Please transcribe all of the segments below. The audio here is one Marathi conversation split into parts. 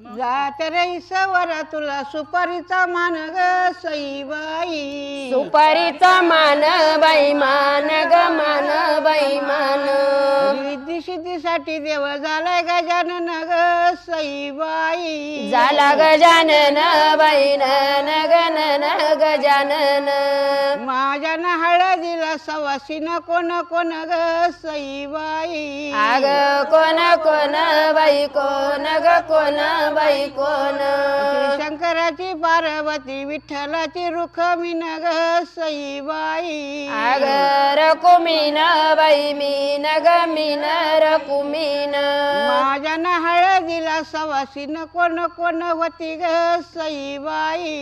जात रे सवर तुला सुपारीचा मान ग सईबाई. सुपारीचा मान बाई मान ग मान बाई मान. रिद्धी सिद्धीसाठी देव झालाय गजानन ग सईबाई. झाला गजानन बाई नन गणन गजानन हळदीला सवासीन कोण कोण ग सईबाई? आग कोण कोण बाई कोण ग कोण बाई कोण? शंकराची पार्वती विठ्ठलाची रुखमीन ग सईबाई. आग रकुमीन बाई मीन ग मीन रकुमीन माझ्या हळदीला सवासीन कोण कोण होती ग सईबाई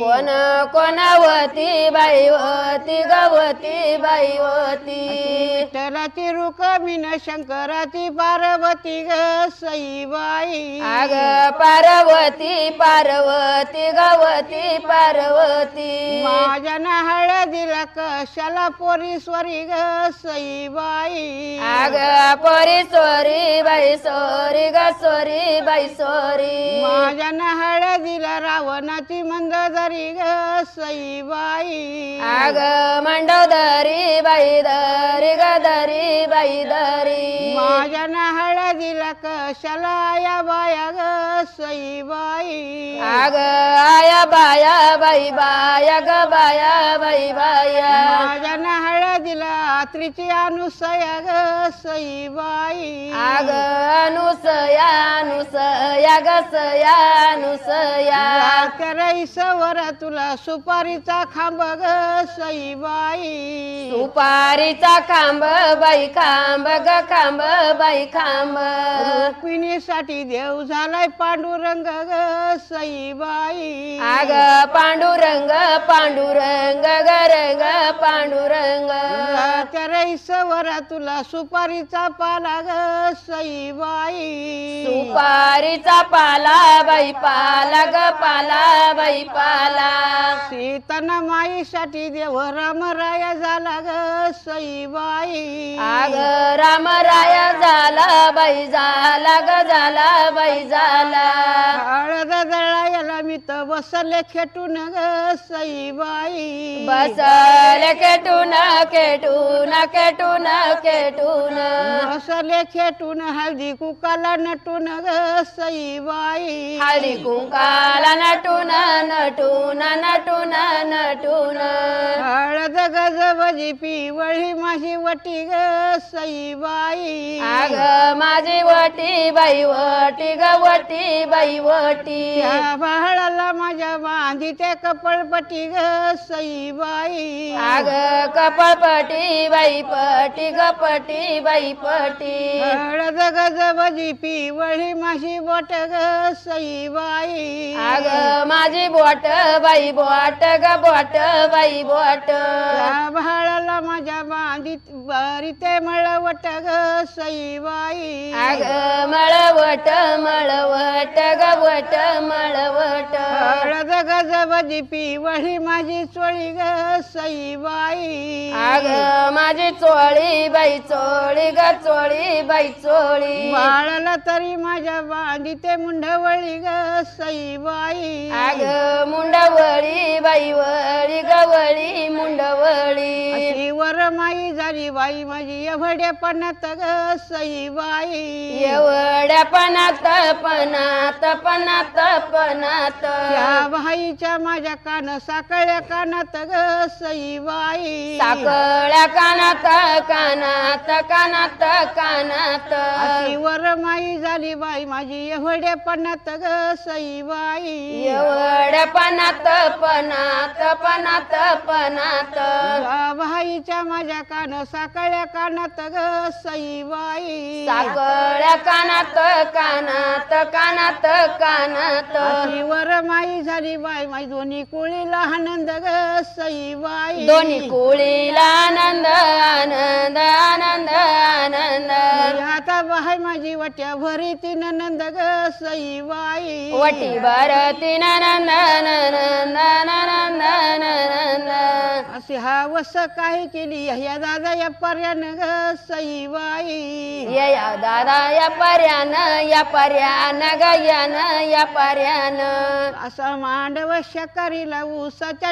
कोण कोण वती बाई होती गवती बाई होती विठ्ठलाची रुखमीन शंकराची पार्वती ग सईबाई आग पार्वती पार्वती गवती पार्वती माझ्या हळदीला कशाला पोरीश्वरी ग सईबाई. आग परी सोरी बाई सोरी ग सोरी बाई सोरी. माझ्या हळदीला रावणाची मंददरी ग सईबाई. आग मंडोदरी बाई दरी ग दरी बाई दरी. माझ्या हळदीला कशाला या बाया ग सईबाई आग आया बाया बाई बाया ग बाया बाई बाया. माझ्या हळदीला आत्रीची अनुसया ग सईबाई आग अनुसया अनुसया ग सया अनुसया. कराईसवर तुला सुपारीचा खांब ग सईबाई सुपारीचा खांब बाई खांब ग खांब बाई खांब. रुक्मिणीसाठी देव झालाय पांडुरंग ग सईबाई. आग पांडुरंग पांडुरंग ग रंग पांडुरंग. कराईसवर तुला सुपारीचा पाला ग सईबाई. सुपारीचा पाला बाई पाला ग पाला बाई पाला सीताना माईसाठी देव रामराया झाला ग सईबाई. आग राम राया झाला बाई झाला ग झाला बाई झाला. हळद दळायला तर बसले खेटून ग सईबाई. बसल केटून केटून केटून केटून बसले खेटून हळदी कुकाला नटून ग सईबाई. हळदी कुंकाला नटून नटून नटून नटून. गजबजी पिवळी माझी वटी ग सईबाई. आग माझी वटी बाई वटी ग वटी बाई वटी. त्या बाळाला माझ्या बांधीते कपळपटी ग सईबाई. आग कपळपटी बाई पटी ग पटी बाई पटी. हळद गजबजी पिवळी माझी बोट ग सईबाई. आग माझी बोट बाई बोट ग बोट बाई बोट. त्या बाळाला माझ्या बांधीत बारीते मळवट ग सईबाई. आग मळवट मळवट ग वट मळवट. हळद गजबजी पिवळी माझी चोळी ग सईबाई. आग माझी चोळी बाई चोळी ग चोळी बाई चोळी. बाळाला तरी माझ्या बांधीते मुंडवळी ग सईबाई. आग मुंडवळी बाई वळी ग माई झाली बाई माझी एवढ्या पणात ग सईबाई एवढ्या पणात पणात पणात पणात. त्या बाईच्या माझ्या कान साकळ्या कानात ग सईबाई साकळ्या कानात कानात कानात कानात. वर माई झाली बाई माझी एवढ्या पणात ग सईबाई एवढ्या पणात पणात पणात पणात. त्या बाईच्या माझ्या कान साकळ्या कानात ग सईबाई. साकळ्या कानात कानात कानात कानात. अशी वर माई झाली बाई माई दोन्ही कुळीला आनंद ग सईबाई. दोन्ही कुळीला आनंद आनंद आनंद आनंद. आता बाई माझी वट्या भरी तीन नंद ग सईबाई. वटी भरती नंद नंद नंद नंद अशी हा वस काय केली या दादा या पर्यान ग सईबाई ये या दादा या पर्यान या पर्यान गयान या पर्यान असा मांडव शकारीला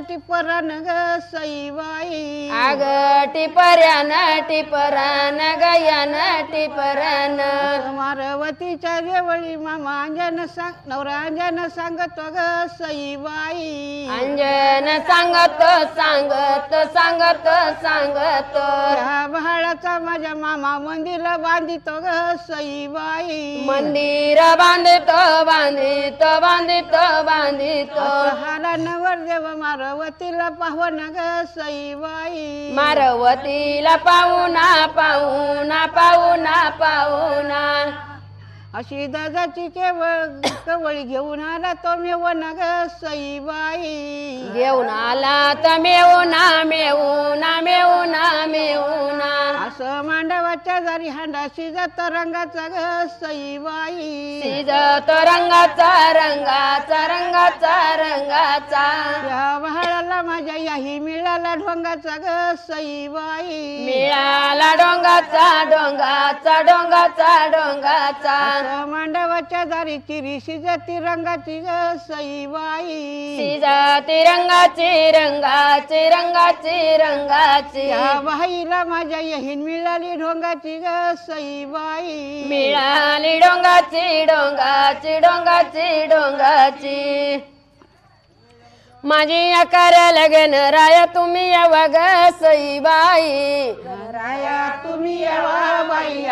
टिपरान ग सईबाई आग टिपर्यान टिपरान गयान टिपरान। मारवतीच्या देवळी मामा अंजन सांग नवरा अंजन सांगतो ग सईबाई अंजन सांगत सांगत सांगत सांगत। त्या बहाळाचा माझ्या मामा मंदिर बांधितो ग सईबाई. मंदिर बांधित बांधित बांधित बांधित. हाला नवर देव मारवतीला पाहून ग सईबाई. मारवतीला पाहुणा पाहुणा पाहुणा पाहुणा. अशी दादाची केवळ कवळी घेऊन आला तो मेवण ग सईबाई. घेऊन आला तर मेवना मेवना मेवना मेवना असं मांडवाच्या दारी हांडा शिजत रंगाचा ग सईबाई. शिजत रंगाचा रंगाचा रंगाचा रंगाचा. या बहाळाला माझ्या याही मिळाला ढोंगाचा ग सईबाई. मिळाला डोंगाचा डोंगाचा डोंगाचा डोंगाचा. मांडवाच्या दारी चिरी शिजती रंगाची ग सईबाई शिजती रंगाची रंगाची रंगाची. रंगाची बाईला माझ्या यहीन मिळाली ढोंगाची ग सईबाई. मिळाली डोंगाची डोंगाची डोंगाची डोंगाची माझी अकार्या लगन राया तुम्ही यावा ग सईबाई. राया तुम्ही यावा बाई यावा ग यावा बाई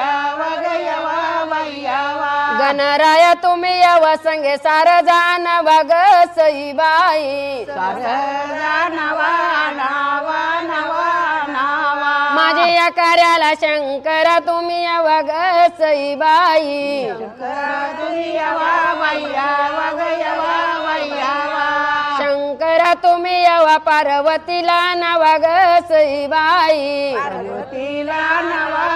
गणराया तुम्ही यावा संगे सार जाण वाग सईबाई सारदा नावा नावा नावा नावा माझी या कार्याला शंकरा तुम्ही यावा ग सईबाई शंकर तुम्ही यावा बाई बाई पार्वतीला नावा ग सईबाई पार्वतीला नवा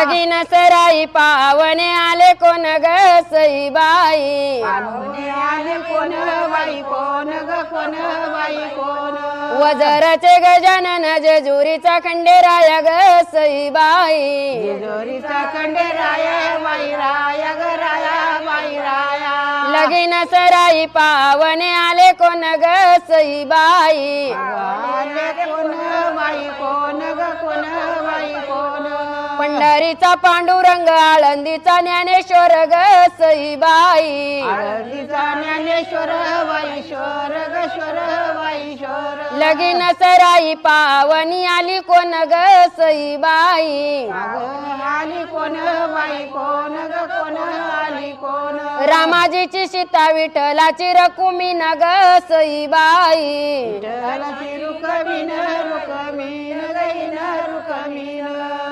नावा लगीन सराई पावणे आले कोण ग सईबाई? पाहुणे आले कोण बाई कोण ग कोण बाई कोण? वजरचे गजानन जेजुरीचा खंडेराया ग सईबाई. जेजोरीचा खंडेराया बाई राया ग राया बाई राया लगीन सराई पावणे आले कोण ग सईबाई? आले कोण बाई कोण बाई कोण पंढरीचा पांडुरंग आळंदीचा ज्ञानेश्वर ग सईबाई. आळंदीचा ज्ञानेश्वर लगीन सराई पावनी आली कोण ग सईबाई. अगं आली कोण बाई कोण ग कोण आली कोण? रामाजीची सीता विठ्ठलाची रकुमी न ग सईबाई. विठ्ठलाची रुकमीन रुकमीन गईन रुकमीन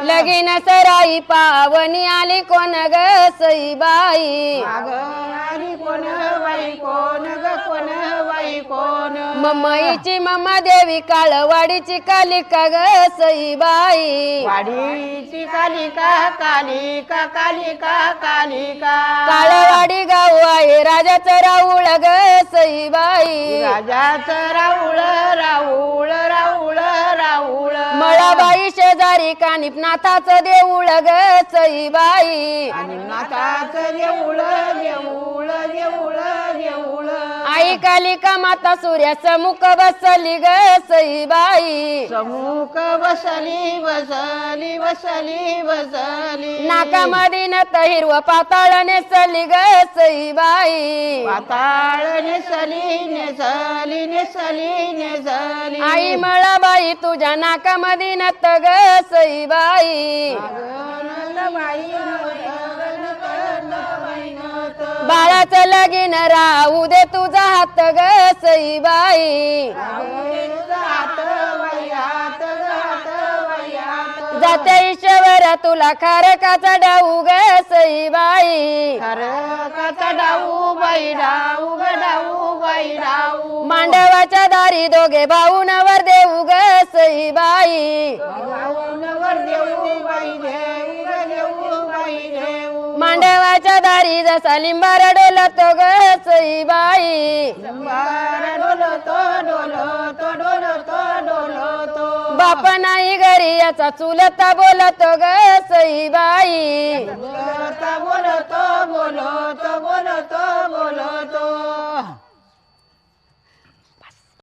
लगीन सराई पावनी आली कोण ग सईबाई अगं आली कोण बाई कोण ग कोण बाई कोण? मम्माईची मम्मा देवी काळवाडीची कालिका ग सईबाई वाडीची कालिका कालिका कालिका कालिका. काळवाडी गाव आहे राजाचं राऊळ ग सईबाई राजाचं राऊळ राऊळ मळाबाई शेजारी कानिपनाथाचं देऊळ ग सईबाई. आणि नाथाचं देऊळ देऊळ देऊळ देऊळ. आई कालिका माता सूर्याचं मुख बसली ग सईबाई समुख बसली बसली बसली बसली नाकामध्ये नत हिरव पाताळ नेसली ग सईबाई पाताळ नेसली नेसली नेसली नेसली. आई मळाबाई तुझ्या नाकामध्ये नत ग सईबाई बाई. बाळाचं लगीन राहू दे तुझा हात ग सईबाई. बाई जाते ईश्वर तुला खारकाचा डाऊ ग सईबाई? डाऊ बाई डाऊ ग डाऊ बाई डाऊ मांडवाच्या दारी दोघे भाऊ नवर देऊ ग सईबाई. नवर देऊ बाई मांडवाच्या दारी जसा लिंबार डोला तो गई बाई. बाप नाही घरी याचा चुलता बोलतो गई बाई. बोलतो बोलतो बोलतो बोलतो.